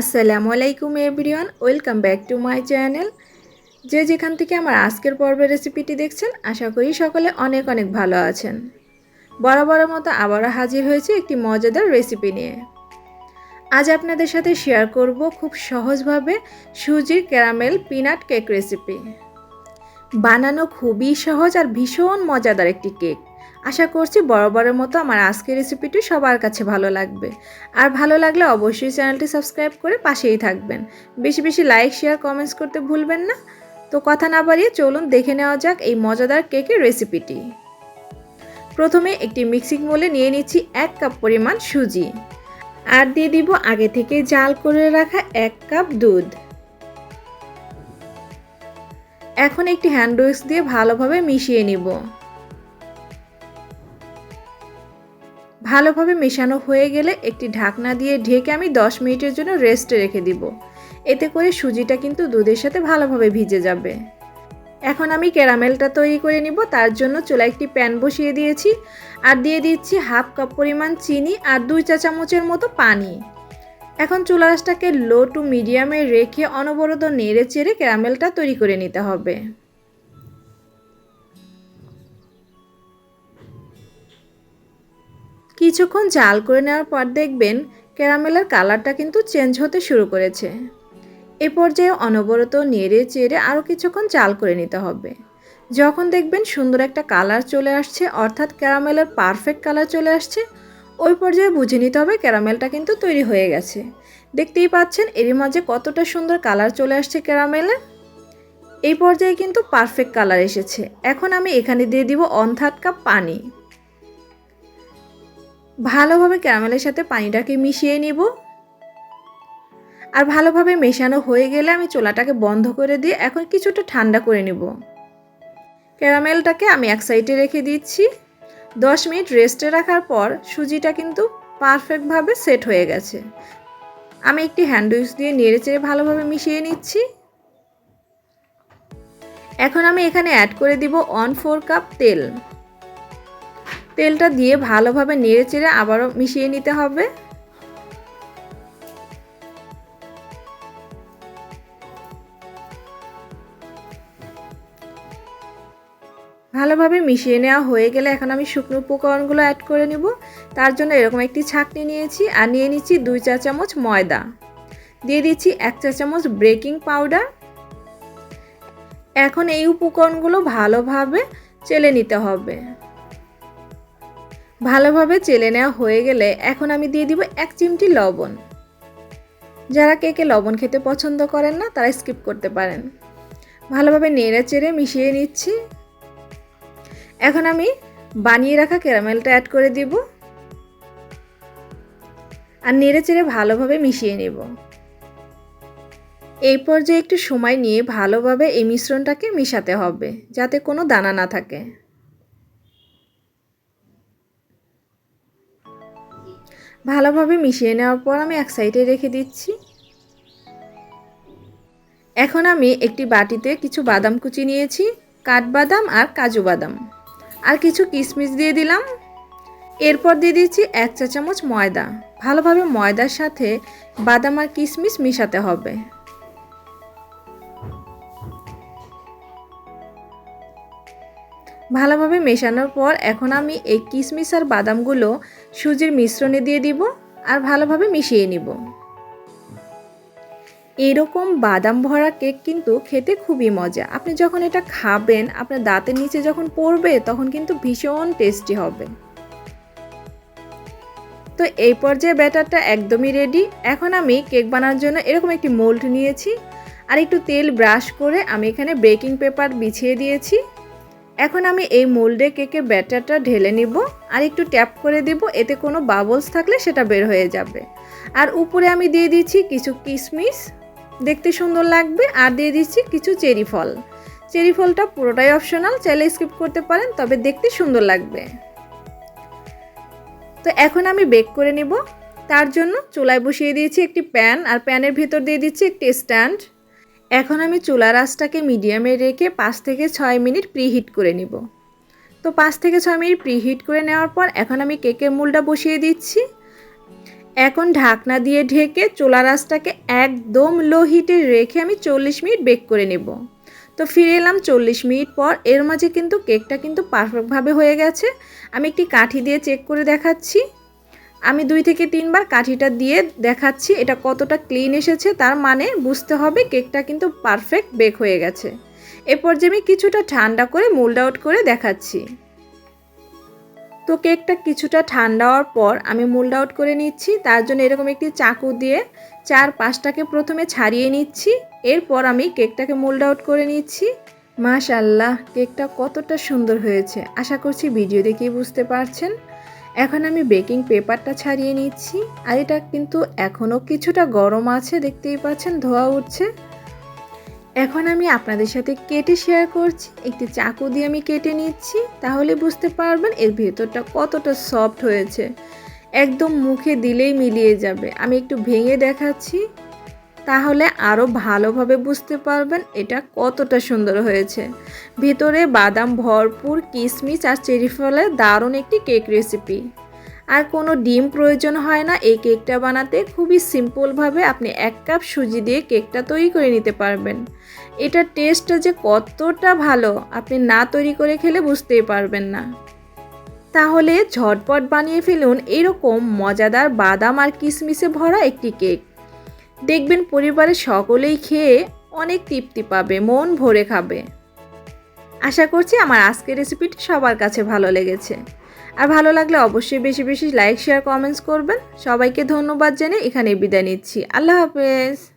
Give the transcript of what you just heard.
আসসালামু আলাইকুম everyone, welcome back to my channel. যে যেখান থেকে আমার আজকের পর্বের রেসিপিটি দেখছেন, আশা করি সকলে অনেক অনেক ভালো আছেন। বরাবরের মতো আবারও হাজির হয়েছে একটি মজাদার রেসিপি নিয়ে। আজ আপনাদের সাথে শেয়ার করব খুব সহজভাবে সুজির ক্যারামেল পিনাট কেক রেসিপি। বানানো খুবই সহজ আর ভীষণ মজাদার একটি কেক। আশা করছি বরাবরের মতো আমার আজকের রেসিপিটি সবার কাছে ভালো লাগবে। আর ভালো লাগলে অবশ্যই চ্যানেলটি সাবস্ক্রাইব করে পাশেই থাকবেন। বেশি বেশি লাইক, শেয়ার কমেন্টস করতে ভুলবেন না। তো কথা না বাড়িয়ে চলুন দেখে নেওয়া যাক এই মজাদার কেকের রেসিপিটি। প্রথমে একটি মিক্সিং মোলে নিয়ে নিচ্ছি এক কাপ পরিমাণ সুজি। আর দিয়ে দিব আগে থেকে জাল করে রাখা এক কাপ দুধ। এখন একটি হ্যান্ড উইক্স দিয়ে ভালোভাবে মিশিয়ে নিব। ভালোভাবে মেশানো হয়ে গেলে একটি ঢাকনা দিয়ে ঢেকে আমি 10 মিনিটের জন্য রেস্টে রেখে দিব। এতে করে সুজিটা কিন্তু দুধের সাথে ভালোভাবে ভিজে যাবে। এখন আমি ক্যারামেলটা তৈরি করে নিব। তার জন্য চুলা একটি প্যান বসিয়ে দিয়েছি। আর দিয়ে দিচ্ছি হাফ কাপ পরিমাণ চিনি আর দুই চা চামচের মতো পানি। এখন চুলা রাসটাকে লো টু মিডিয়ামে রেখে অনবরত নেড়ে চেড়ে ক্যারামেলটা তৈরি করে নিতে হবে। কিছুক্ষণ জাল করে নেওয়ার পর দেখবেন ক্যারামেলের কালারটা কিন্তু চেঞ্জ হতে শুরু করেছে। এ পর্যায়ে অনবরত নেড়ে চেড়ে আরও কিছুক্ষণ জাল করে নিতে হবে। যখন দেখবেন সুন্দর একটা কালার চলে আসছে, অর্থাৎ ক্যারামেলের পারফেক্ট কালার চলে আসছে, ওই পর্যায়ে বুঝে নিতে হবে ক্যারামেলটা কিন্তু তৈরি হয়ে গেছে। দেখতেই পাচ্ছেন এরই মাঝে কতটা সুন্দর কালার চলে আসছে ক্যারামেলের এই পর্যায়ে কিন্তু পারফেক্ট কালার এসেছে। এখন আমি এখানে দিয়ে দিব অন কাপ পানি। ভালোভাবে ক্যারামেলের সাথে পানিটাকে মিশিয়ে নিব। আর ভালোভাবে মেশানো হয়ে গেলে আমি চোলাটাকে বন্ধ করে দিয়ে এখন কিছুটা ঠান্ডা করে নিব। ক্যারামেলটাকে আমি এক সাইডে রেখে দিচ্ছি। দশ মিনিট রেস্টে রাখার পর সুজিটা কিন্তু পারফেক্টভাবে সেট হয়ে গেছে। আমি একটি হ্যান্ডউইচ দিয়ে নেড়ে চেড়ে ভালোভাবে মিশিয়ে নিচ্ছি। এখন আমি এখানে অ্যাড করে দিব অন ফোর কাপ তেল। তেলটা দিয়ে ভালোভাবে নেড়ে চেড়ে আবারও মিশিয়ে নিতে হবে। ভালোভাবে মিশিয়ে নেওয়া হয়ে গেলে এখন আমি শুকনো উপকরণগুলো অ্যাড করে নেব। তার জন্য এরকম একটি ছাকনি নিয়েছি আর নিয়ে নিচ্ছি দুই চা চামচ ময়দা। দিয়ে দিচ্ছি এক চা চামচ ব্রেকিং পাউডার। এখন এই উপকরণগুলো ভালোভাবে চেলে নিতে হবে। ভালোভাবে চেলে নেওয়া হয়ে গেলে এখন আমি দিয়ে দিব এক চিমটি লবণ। যারা কেকে লবণ খেতে পছন্দ করেন না, তারা স্কিপ করতে পারেন। ভালোভাবে নেড়ে চেড়ে মিশিয়ে নিচ্ছি। এখন আমি বানিয়ে রাখা ক্যারামেলটা অ্যাড করে দিব। আর নেড়ে চেড়ে ভালোভাবে মিশিয়ে নেব। এই পর্যায়ে একটু সময় নিয়ে ভালোভাবে এই মিশ্রণটাকে মিশাতে হবে, যাতে কোনো দানা না থাকে। ভালোভাবে মিশিয়ে নেওয়ার পর আমি এক সাইডে রেখে দিচ্ছি। এখন আমি একটি বাটিতে কিছু বাদাম কুচি নিয়েছি, কাঠবাদাম আর কাজু বাদাম। আর কিছু কিশমিশ দিয়ে দিলাম। এরপর দিয়ে দিচ্ছি এক চা চামচ ময়দা। ভালোভাবে ময়দার সাথে বাদাম আর কিশমিশ মিশাতে হবে। ভালোভাবে মেশানোর পর এখন আমি এই কিশমিশ আর বাদামগুলো সুজির মিশ্রণে দিয়ে দিব আর ভালোভাবে মিশিয়ে নিব। এরকম বাদাম ভরা কেক কিন্তু খেতে খুবই মজা। আপনি যখন এটা খাবেন, আপনার দাঁতের নিচে যখন পড়বে, তখন কিন্তু ভীষণ টেস্টি হবে। তো এই পর্যায়ে ব্যাটারটা একদমই রেডি। এখন আমি কেক বানানোর জন্য এরকম একটি মোল্ড নিয়েছি। আর একটু তেল ব্রাশ করে আমি এখানে বেকিং পেপার বিছিয়ে দিয়েছি। এখন আমি এই মোল্ডে কেকের ব্যাটারটা ঢেলে নিব আর একটু ট্যাপ করে দেব, এতে কোনো বাবলস থাকলে সেটা বের হয়ে যাবে। আর উপরে আমি দিয়ে দিচ্ছি কিছু কিশমিশ দেখতে সুন্দর লাগবে, আর দিয়ে দিচ্ছি কিছু চেরি ফল। চেরি ফলটা পুরোটাই অপশনাল চাইলে স্কিপ করতে পারেন, তবে দেখতে সুন্দর লাগবে। তো এখন আমি বেক করে নেব। তার জন্য চুলায় বসিয়ে দিয়েছি একটি প্যান আর প্যানের ভিতর দিয়ে দিচ্ছি একটি স্ট্যান্ড এখন আমি চুলা রাসটাকে মিডিয়ামে রেখে পাঁচ থেকে ছয় মিনিট প্রিহিট করে নিব। তো পাঁচ থেকে ছয় মিনিট প্রিহিট করে নেওয়ার পর এখন আমি কেকের মূলটা বসিয়ে দিচ্ছি। এখন ঢাকনা দিয়ে ঢেকে চুলা রাসটাকে একদম লো হিটে রেখে আমি চল্লিশ মিনিট বেক করে নেব। তো ফিরে এলাম চল্লিশ মিনিট পর, এর মাঝে কিন্তু কেকটা কিন্তু পারফেক্টভাবে হয়ে গেছে। আমি একটি কাঠি দিয়ে চেক করে দেখাচ্ছি। আমি দুই থেকে তিনবার কাঠিটা দিয়ে দেখাচ্ছি এটা কতটা ক্লিন এসেছে, তার মানে বুঝতে হবে কেকটা কিন্তু পারফেক্ট বেক হয়ে গেছে। এরপর যে আমি কিছুটা ঠান্ডা করে মোল্ড আউট করে দেখাচ্ছি। তো কেকটা কিছুটা ঠান্ডা হওয়ার পর আমি মোল্ড আউট করে নিচ্ছি, তার জন্য এরকম একটি চাকু দিয়ে চার পাঁচটাকে প্রথমে ছাড়িয়ে নিচ্ছি, এরপর আমি কেকটাকে মোল্ড আউট করে নিচ্ছি। মাশাল্লাহ কেকটা কতটা সুন্দর হয়েছে। আশা করছি ভিডিও দেখেই বুঝতে পারছেন। এখন আমি বেকিং পেপারটা ছাড়িয়ে নিচ্ছি। আর এটা কিন্তু এখনও কিছুটা গরম আছে, দেখতেই পাচ্ছেন, ধোয়া উঠছে। এখন আমি আপনাদের সাথে কেটে শেয়ার করছি। একটি চাকু দিয়ে আমি কেটে নিচ্ছি। তাহলে বুঝতে পারবেন এর ভেতরটা কতটা সফট হয়েছে। একদম মুখে দিলেই মিলিয়ে যাবে। আমি একটু ভেঙে দেখাচ্ছি। তাহলে আরও ভালোভাবে বুঝতে পারবেন এটা কতটা সুন্দর হয়েছে। ভেতরে বাদাম ভরপুর কিশমিশ আর চেরি ফলের দারুণ একটি কেক রেসিপি। আর কোনো ডিম প্রয়োজন হয় না, এই কেকটা বানাতে খুবই সিম্পলভাবে আপনি এক কাপ সুজি দিয়ে কেকটা তৈরি করে নিতে পারবেন। এটার টেস্টটা যে কতটা ভালো, আপনি না তৈরি করে খেলে বুঝতেই পারবেন না। তাহলে ঝটপট বানিয়ে ফেলুন এরকম মজাদার বাদাম আর কিশমিশে ভরা একটি কেক। দেখবেন পরিবারের সকলেই খেয়ে অনেক তৃপ্তি পাবে, মন ভরে খাবে। আশা করছি আমার আজকের রেসিপিটি সবার কাছে ভালো লেগেছে। আর ভালো লাগলে অবশ্যই বেশি বেশি লাইক শেয়ার কমেন্টস করবেন। সবাইকে ধন্যবাদ জেনে এখানে বিদায় নিচ্ছি। আল্লাহ হাফেজ।